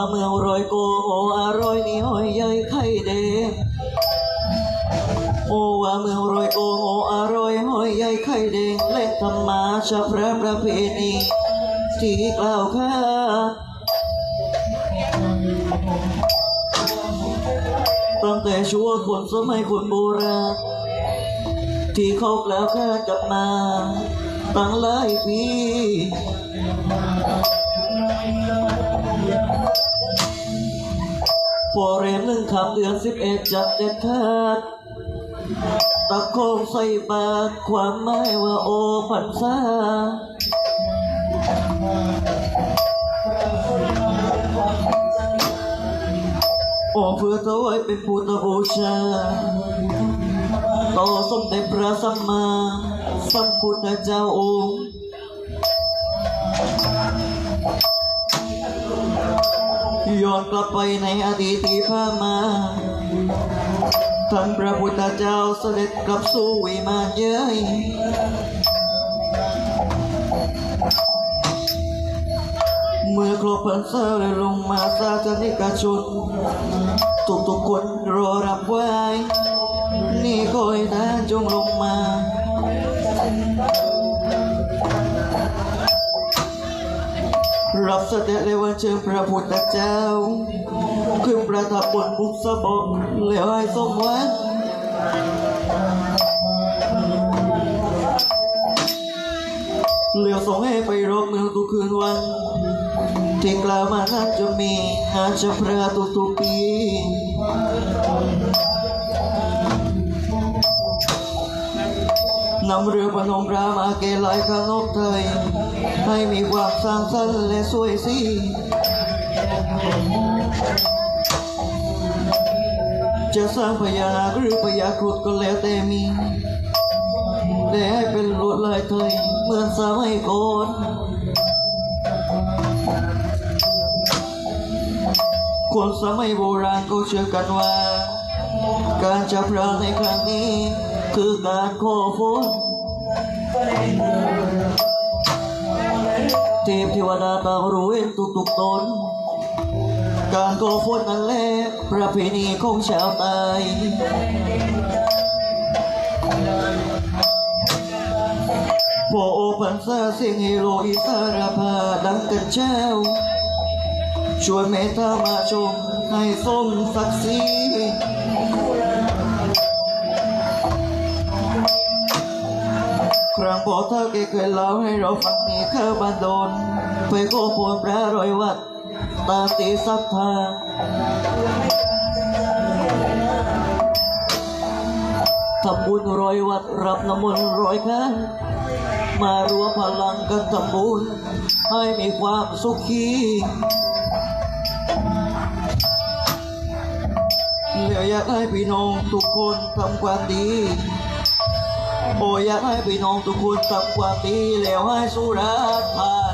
ว่าเมืองรอยโกโออร่อยนี่หอยใหญ่ไข่แดงโอว่าเมืองรอยโกโออร่อยหอยใหญ่ไข่แดงและธรรมาชาพระประเพณีที่กล่าวข้าตั้งแต่ชั่วคนสมัยคนโบราณที่เขากล่าวข้ากลับมาตั้งหลายปี พอเรมหนึ่งคำเดือนสิบเอ็ดจัดเด็ดขาดตะโคงใส่บาทความหมายว่าโอพันษาโอเพื่อถวายเป็นพุทธบูชา ต่อสมเด็จพระสัมมาสัมพุทธเจ้าองค์ ย้อนกลับไปในอดีตที่ผ่านมาท่านพระพุทธเจ้าเสด็จกลับสู่วิมานเย้ยเมื่อครบพรรษาและลงมาสาธนิกชนทุกๆคนรอรับไว้ นี่คอยท่านจงลง รับเสด็จเลยวันเชิญพระพุทธเจ้า ขึ้นประทับบนบุกสะบกแล้วให้ทรงวัดเหลียวส่งให้ไปรบเมืองทุกคืนวัน ที่กล่าวมานั้นจะมีงานเฉพระทุกๆปี นำเรือพนมรามาเกลายข้างนกไทย ให้มีความสร้างสรรค์และสวยสีจะสร้างพญานาคหรือพญาครุฑก็แล้วแต่มี แต่ให้เป็นลวดลายไทยเหมือนสมัยก่อนคนสมัยโบราณก็เชื่อกันว่า การจับพระในครั้งนี้ คือการขอฝนเทพเทวดาต่างรู้เห็นทุกๆตน การขอฝนนั่นแหละประเพณีของชาวไทยพอโอพันซาเสียงเฮโรอีสารพาดังกันเช้าชวยเมตตามาชมให้สมศักดิ์ศรี ครั้งพอเธอแกเคยเล่าให้เราฟังนี่เข้าบ้านโดน ไปขอพรพระรอยวัด ตามตีศรัทธาทำบุญรอยวัดรับน้ำมนต์ร้อยครั้งมารวมพลังกันทำบุญให้มีความสุขีเหลืออยากให้พี่น้องทุกคนทำความดี โอ้อยากให้พี่น้องทุกคนทำความดีแล้วให้สุราษฎร์ธา